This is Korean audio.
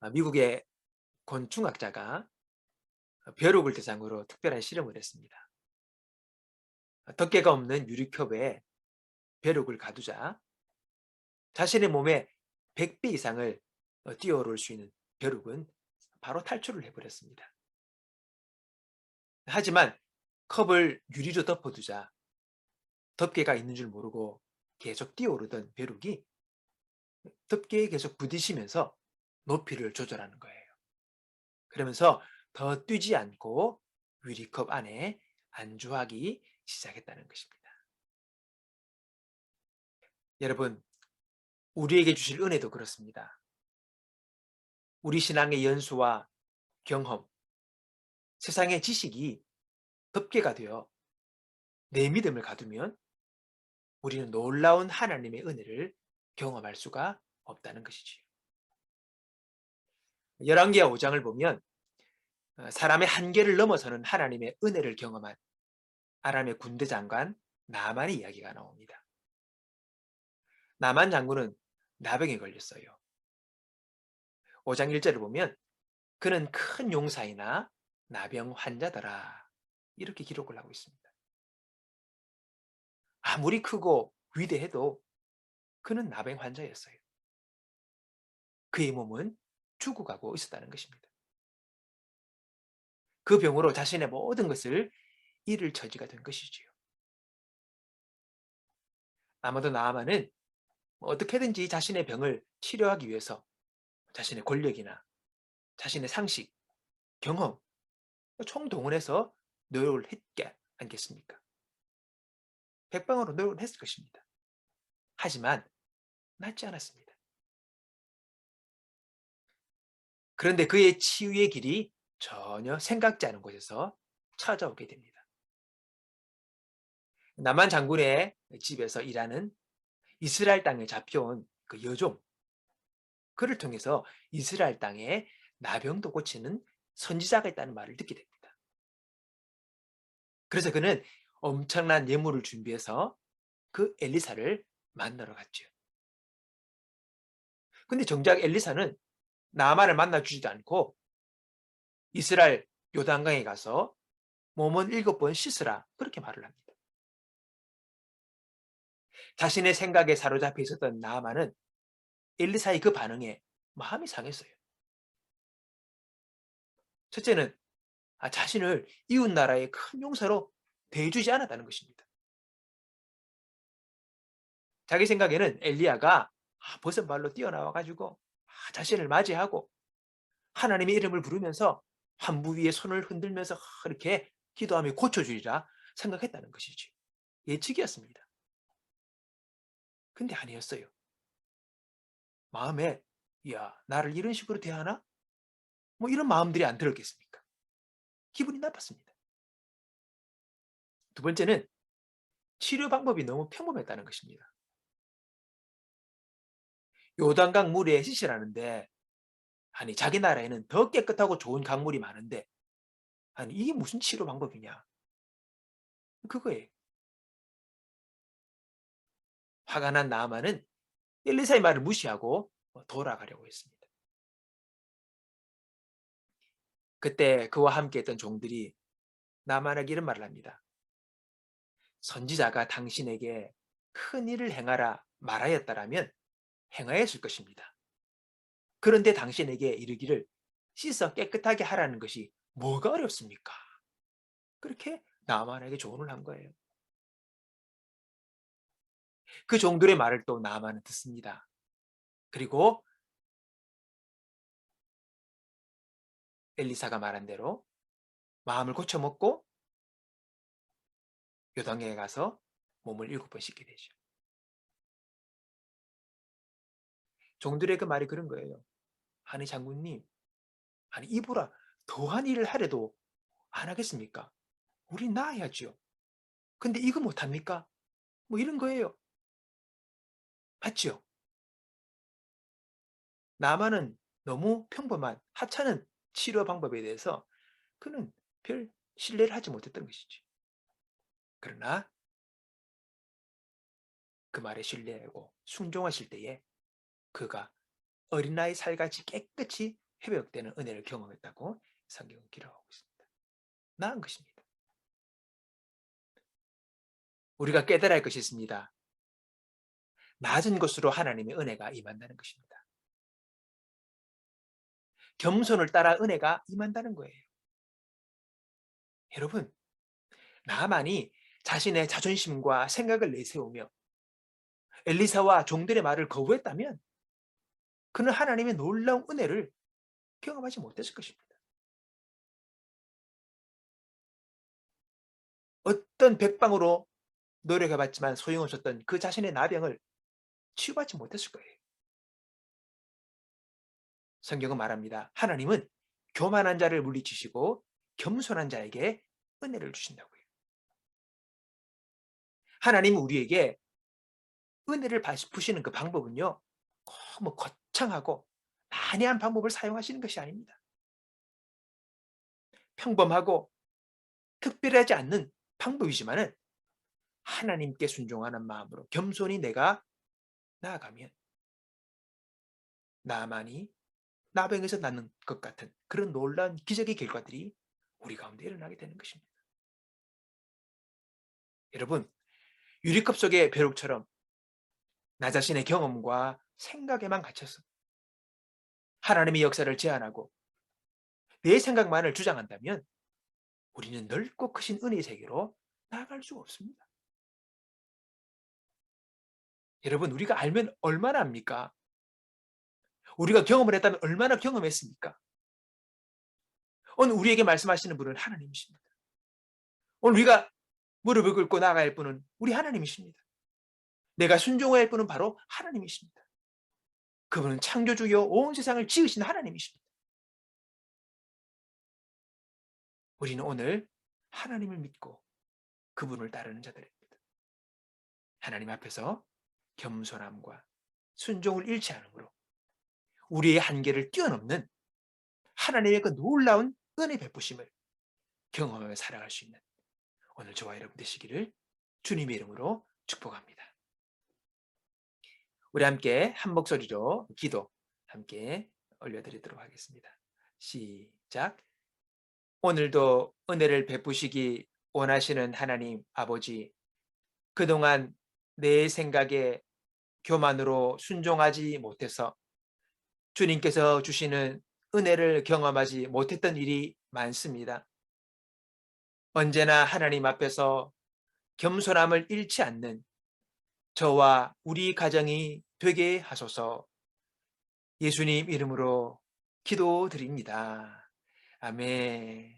아, 미국의 곤충학자가 벼룩을 대상으로 특별한 실험을 했습니다. 덮개가 없는 유리컵에 벼룩을 가두자 자신의 몸에 100배 이상을 어, 뛰어오를 수 있는 벼룩은 바로 탈출을 해버렸습니다. 하지만 컵을 유리로 덮어두자 덮개가 있는 줄 모르고 계속 뛰어오르던 벼룩이 덮개에 계속 부딪히면서 높이를 조절하는 거예요. 그러면서 더 뛰지 않고 유리컵 안에 안주하기 시작했다는 것입니다. 여러분, 우리에게 주실 은혜도 그렇습니다. 우리 신앙의 연수와 경험, 세상의 지식이 덮개가 되어 내 믿음을 가두면 우리는 놀라운 하나님의 은혜를 경험할 수가 없다는 것이지요. 열왕기하 5장을 보면 어, 사람의 한계를 넘어서는 하나님의 은혜를 경험한 아람의 군대 장관 나만의 이야기가 나옵니다. 나만 장군은 나병에 걸렸어요. 5장 1절을 보면 그는 큰 용사이나 나병 환자더라 이렇게 기록을 하고 있습니다. 아무리 크고 위대해도 그는 나병 환자였어요. 그의 몸은 죽어가고 있었다는 것입니다. 그 병으로 자신의 모든 것을 잃을 처지가 된 것이지요. 아마도 나아만은 어떻게든지 자신의 병을 치료하기 위해서 자신의 권력이나 자신의 상식, 경험, 총동원해서 노력을 했지 않겠습니까? 백방으로 노력을 했을 것입니다. 하지만 낫지 않았습니다. 그런데 그의 치유의 길이 전혀 생각지 않은 곳에서 찾아오게 됩니다. 남한 장군의 집에서 일하는 이스라엘 땅에 잡혀온 그 여종, 그를 통해서 이스라엘 땅에 나병도 고치는 선지자가 있다는 말을 듣게 됩니다. 그래서 그는 엄청난 예물을 준비해서 그 엘리사를 만나러 갔죠. 근데 정작 엘리사는 나만을 만나주지도 않고 이스라엘 요단강에 가서 몸은 일곱 번 씻으라 그렇게 말을 합니다. 자신의 생각에 사로잡혀 있었던 나아만은 엘리사의 그 반응에 마음이 상했어요. 첫째는 아, 자신을 이웃 나라의 큰 용사로 대해주지 않았다는 것입니다. 자기 생각에는 엘리야가 아, 버선 발로 뛰어나와 가지고 아, 자신을 맞이하고 하나님의 이름을 부르면서 환부 위에 손을 흔들면서 이렇게 기도하며 고쳐주리라 생각했다는 것이지. 예측이었습니다. 근데 아니었어요. 마음에 야 나를 이런 식으로 대하나? 뭐 이런 마음들이 안 들었겠습니까? 기분이 나빴습니다. 두 번째는 치료 방법이 너무 평범했다는 것입니다. 요단강 물에 씻으라는데 아니 자기 나라에는 더 깨끗하고 좋은 강물이 많은데 아니 이게 무슨 치료 방법이냐 그거예요. 화가 난 나아만은 엘리사의 말을 무시하고 돌아가려고 했습니다. 그때 그와 함께 했던 종들이 나만에게 이런 말을 합니다. 선지자가 당신에게 큰 일을 행하라 말하였다라면 행하였을 것입니다. 그런데 당신에게 이르기를 씻어 깨끗하게 하라는 것이 뭐가 어렵습니까? 그렇게 나만에게 조언을 한 거예요. 그 종들의 말을 또 나만은 듣습니다. 그리고 엘리사가 말한 대로 마음을 고쳐먹고 요당에 가서 몸을 일곱 번 씻게 되죠. 종들의 그 말이 그런 거예요. 아니 장군님, 아니 이보라 더한 일을 하래도 안 하겠습니까? 우리 나아야죠. 근데 이거 못합니까? 뭐 이런 거예요. 맞죠? 나만은 너무 평범한 하찮은 치료 방법에 대해서 그는 별 신뢰를 하지 못했던 것이지. 그러나 그 말에 신뢰하고 순종하실 때에 그가 어린아이 살같이 깨끗이 회복되는 은혜를 경험했다고 성경은 기록하고 있습니다. 나은 것입니다. 우리가 깨달아야 할 것이 있습니다. 낮은 것으로 하나님의 은혜가 임한다는 것입니다. 겸손을 따라 은혜가 임한다는 거예요. 여러분, 나만이 자신의 자존심과 생각을 내세우며 엘리사와 종들의 말을 거부했다면 그는 하나님의 놀라운 은혜를 경험하지 못했을 것입니다. 어떤 백방으로 노력해봤지만 소용없었던 그 자신의 나병을 치유받지 못했을 거예요. 성경은 말합니다. 하나님은 교만한 자를 물리치시고 겸손한 자에게 은혜를 주신다고요. 하나님은 우리에게 은혜를 베푸시는 그 방법은요. 너무 거창하고 난해한 방법을 사용하시는 것이 아닙니다. 평범하고 특별하지 않는 방법이지만 은 하나님께 순종하는 마음으로 겸손히 내가 나아가면 나만이 나병에서 낳는 것 같은 그런 놀라운 기적의 결과들이 우리 가운데 일어나게 되는 것입니다. 여러분, 유리컵 속의 벼룩처럼 나 자신의 경험과 생각에만 갇혀서 하나님의 역사를 제한하고 내 생각만을 주장한다면 우리는 넓고 크신 은혜의 세계로 나아갈 수가 없습니다. 여러분, 우리가 알면 얼마나 합니까? 우리가 경험을 했다면 얼마나 경험했습니까? 오늘 우리에게 말씀하시는 분은 하나님이십니다. 오늘 우리가 무릎을 꿇고 할 분은 우리 하나님이십니다. 내가 순종해야 할 분은 바로 하나님이십니다. 그분은 창조주요 온 세상을 지으신 하나님이십니다. 우리는 오늘 하나님을 믿고 그분을 따르는 자들입니다. 하나님 앞에서 겸손함과 순종을 잃지 않으므로 우리의 한계를 뛰어넘는 하나님의 그 놀라운 은혜 베푸심을 경험하며 살아갈 수 있는 오늘 저와 여러분 되시기를 주님의 이름으로 축복합니다. 우리 함께 한 목소리로 기도 함께 올려드리도록 하겠습니다. 시작. 오늘도 은혜를 베푸시기 원하시는 하나님 아버지, 그동안 내 생각에 교만으로 순종하지 못해서 주님께서 주시는 은혜를 경험하지 못했던 일이 많습니다. 언제나 하나님 앞에서 겸손함을 잃지 않는 저와 우리 가정이 되게 하소서 예수님 이름으로 기도드립니다. 아멘.